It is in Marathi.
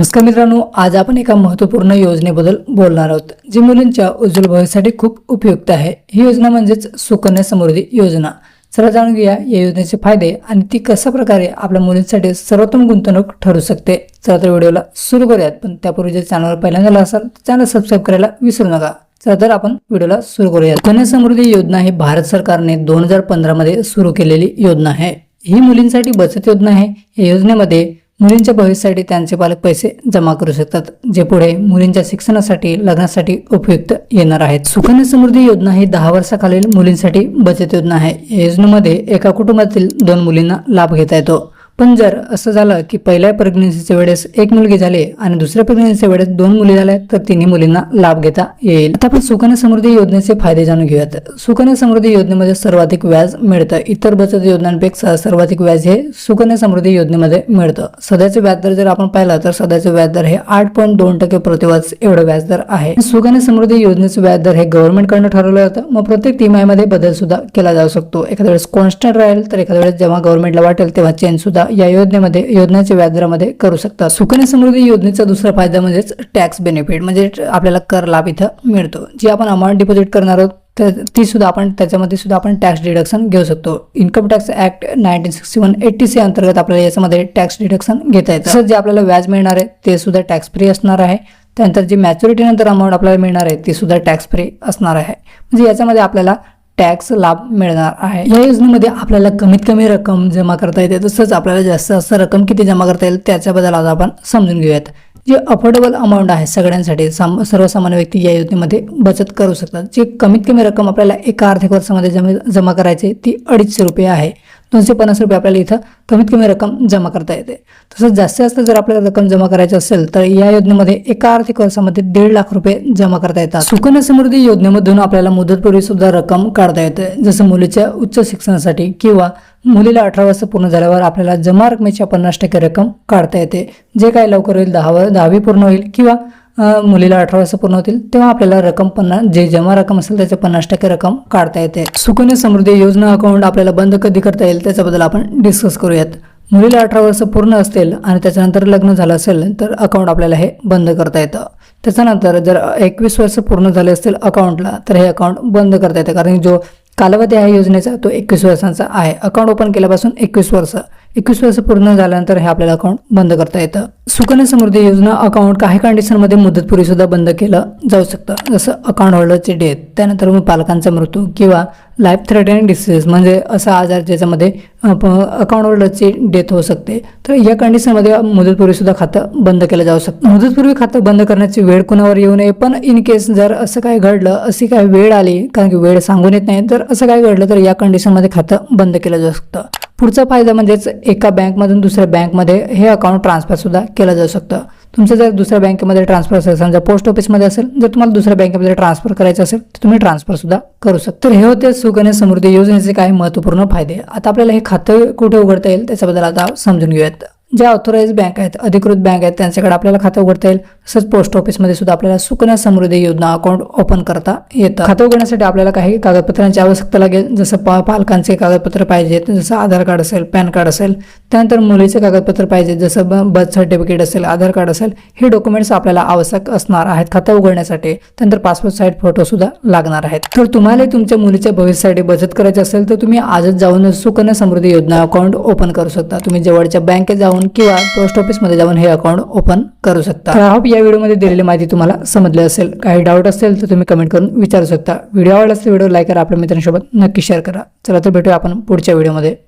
नमस्कार मित्रांनो आज आपण एका महत्त्वपूर्ण योजनेबद्दल बोलणार आहोत जी मुलींच्या उज्ज्वल भविष्यासाठी खूप उपयुक्त आहे. ही योजना म्हणजेच सुकन्या समृद्धी योजना. चला जाणून घेऊया या योजनेचे फायदे आणि ती कशा प्रकारे आपल्या मुलींसाठी सर्वोत्तम गुंतवणूक ठरू शकते. चला तर व्हिडिओला सुरू करूयात पण त्यापूर्वी जर चॅनलवर पहिल्यांदा झाला असाल तर चॅनल सबस्क्राईब करायला विसरू नका. चला तर आपण व्हिडिओला सुरू करूया सुकन्या समृद्धी योजना ही भारत सरकारने दोन हजार पंधरामध्ये सुरू केलेली योजना आहे. ही मुलींसाठी बचत योजना आहे. या योजनेमध्ये मुलींच्या भविष्यासाठी त्यांचे पालक पैसे जमा करू शकतात जे पुढे मुलींच्या शिक्षणासाठी लग्नासाठी उपयुक्त येणार आहेत. सुकन्या समृद्धी योजना ही दहा वर्षाखालील मुलींसाठी बचत योजना आहे. या योजनेमध्ये एका कुटुंबातील दोन मुलींना लाभ घेता येतो. पण जर असं झालं की पहिल्या प्रेग्नन्सीच्या वेळेस एक मुलगी झाली आणि दुसऱ्या प्रेग्नन्सीच्या वेळेस दोन मुली झाल्या तर तिन्ही मुलींना लाभ घेता येईल. आता आपण सुकन्या समृद्धी योजनेचे फायदे जाणून घेऊयात. सुकन्या समृद्धी योजनेमध्ये सर्वाधिक व्याज मिळतं. इतर बचत योजनांपेक्षा सर्वाधिक व्याज हे सुकन्या समृद्धी योजनेमध्ये मिळतं. सध्याचे व्याजदर जर आपण पाहिलं तर सध्याचे व्याजदर हे आठ पॉईंट दोन टक्के प्रतिवर्ष एवढं व्याजदर आहे. सुकन्या समृद्धी योजनेचे व्याजदर हे गव्हर्नमेंटकडनं ठरवलं जातं. मग प्रत्येक तिमाहीमध्ये बदल सुद्धा केला जाऊ शकतो. एखाद्या वेळेस कॉन्स्टंट राहील तर एखाद्या वेळेस जेव्हा गव्हर्नमेंटला वाटेल तेव्हा चेंज सुद्धा या योजनेमध्ये योजनेच्या व्याजदरामध्ये करू शकता. सुकन्या समृद्धी योजनेचा दुसरा फायदा म्हणजेच टॅक्स बेनिफिट म्हणजे आपल्याला कर लाभ इथं मिळतो. जी आपण अमाऊंट डिपॉझिट करणार आहोत तर ती सुद्धा आपण त्याच्यामध्ये सुद्धा आपण टॅक्स डिडक्शन घेऊ शकतो. Income tax act nineteen sixty one eighty C अंतर्गत आपल्याला याच्यामध्ये टॅक्स डिडक्शन घेता येतं. तसंच जे आपल्याला व्याज मिळणार आहे ते सुद्धा टॅक्स फ्री असणार आहे. त्यानंतर जी मॅच्युरिटी नंतर अमाऊंट आपल्याला मिळणार आहे ती सुद्धा टॅक्स फ्री असणार आहे. म्हणजे याच्यामध्ये आपल्याला टॅक्स लाभ मिळणार आहे. या योजनेमध्ये आपल्याला कमीत कमी रक्कम जमा करता येते. तसंच आपल्याला जास्त जास्त रक्कम किती जमा करता येईल त्याच्याबद्दल आज आपण समजून घेऊयात. जे अफोर्डेबल अमाऊंट आहे सगळ्यांसाठी साम सर्वसामान्य व्यक्ती या योजनेमध्ये बचत करू शकतात. जे कमीत कमी रक्कम आपल्याला एका आर्थिक वर्षामध्ये जमा जमा करायची ती अडीचशे रुपये आहे. दोनशे पन्नास रुपये आपल्याला इथं कमीत कमी रक्कम जमा करता येते. तसंच जास्तीत जास्त जर आपल्याला रक्कम जमा करायची असेल तर या योजनेमध्ये एका आर्थिक वर्षामध्ये दीड लाख रुपये जमा करता येतात. सुकन्या समृद्धी योजनेमधून आपल्याला मुदतपूर्वी सुद्धा रक्कम काढता येते. जसं मुलीच्या उच्च शिक्षणासाठी किंवा मुलीला अठरा वर्ष पूर्ण झाल्यावर आपल्याला जमा रकमेच्या पन्नास टक्के रक्कम काढता येते. जे काय लवकर होईल दहा दहावी पूर्ण होईल किंवा मुलीला अठरा वर्ष पूर्ण होतील तेव्हा आपल्याला रक्कम पन्नास जे जमा रक्कम असेल त्याचे पन्नास टक्के रक्कम काढता येते. सुकन्या समृद्धी योजना अकाउंट आपल्याला बंद कधी करता येईल त्याच्याबद्दल आपण डिस्कस करूयात. मुलीला अठरा वर्ष पूर्ण असतील आणि त्याच्यानंतर लग्न झालं असेल तर अकाउंट आपल्याला हे बंद करता येतं. त्याच्यानंतर जर एकवीस वर्ष पूर्ण झाले असतील अकाउंटला तर हे अकाउंट बंद करता येतं. कारण जो कालावधी आहे योजनेचा तो एकवीस वर्षांचा आहे. अकाउंट ओपन केल्यापासून एकवीस वर्ष. एकवीस वर्ष पूर्ण झाल्यानंतर हे आपल्याला अकाउंट बंद करता येतं. सुकन्या समृद्धी योजना अकाउंट काही कंडिशनमध्ये मुदतपूर्वी सुद्धा बंद केलं जाऊ शकतं. जसं अकाउंट होल्डरची डेथ त्यानंतर मग पालकांचा मृत्यू किंवा लाईफ थ्रेटनिंग डिसीज म्हणजे असा आजार ज्याच्यामध्ये अकाउंटवरची डेथ होऊ शकते. तर या कंडिशनमध्ये मुदतपूर्वी सुद्धा खातं बंद केलं जाऊ शकतं. मुदतपूर्वी खातं बंद करण्याची वेळ कुणावर येऊ नये पण इन केस जर असं काय घडलं अशी काय वेळ आली कारण की वेळ सांगून येत नाही तर असं काय घडलं तर या कंडिशनमध्ये खातं बंद केलं जाऊ शकतं. पुढचा फायदा म्हणजेच एका बँकमधून दुसऱ्या बँकमध्ये हे अकाउंट ट्रान्सफर सुद्धा केलं जाऊ शकतं. तुमचं जर दुसऱ्या बँकेमध्ये ट्रान्सफर असेल समजा पोस्ट ऑफिसमध्ये असेल जर तुम्हाला दुसऱ्या बँकेमध्ये ट्रान्सफर करायचं असेल तर तुम्ही ट्रान्सफर सुद्धा करू शकता. तर हे होते सुकन्या समृद्धी योजनेचे काही महत्त्वपूर्ण फायदे. आता आपल्याला हे खातं कुठे उघडता येईल त्याच्याबद्दल आता समजून घेऊयात. ज्या ऑथोराईज बँक आहेत अधिकृत बँक आहेत त्यांच्याकडे आपल्याला खातं उघडता येईल. तसंच पोस्ट ऑफिसमध्ये सुद्धा आपल्याला सुकन्या समृद्धी योजना अकाउंट ओपन करता येतं. खातं उघडण्यासाठी आपल्याला काही कागदपत्रांची आवश्यकता लागेल जसं पा पालकांचे कागदपत्र पाहिजेत जसं आधार कार्ड असेल पॅन कार्ड असेल त्यानंतर मुलीचे कागदपत्र पाहिजे जसं ब बर्थ सर्टिफिकेट असेल आधार कार्ड असेल हे डॉक्युमेंट्स आपल्याला आवश्यक असणार आहेत. खातं उघडण्यासाठी त्यानंतर पासपोर्ट साईज फोटो सुद्धा लागणार आहेत. तर तुम्हाला तुमच्या मुलीच्या भविष्यासाठी बचत करायची असेल तर तुम्ही आजच जाऊन सुकन्या समृद्धी योजना अकाउंट ओपन करू शकता. तुम्ही जवळच्या बँकेत जाऊन किंवा पोस्ट ऑफिसमध्ये जाऊन हे अकाउंट ओपन करू शकता. तर होप या व्हिडिओमध्ये दिलेली माहिती तुम्हाला समजली असेल. काही डाऊट असेल तर तुम्ही कमेंट करून विचारू शकता. व्हिडिओ आवडला असेल व्हिडिओ लाईक करा आपल्या मित्रांसोबत नक्की शेअर करा. चला तर भेटूया आपण पुढच्या व्हिडिओमध्ये.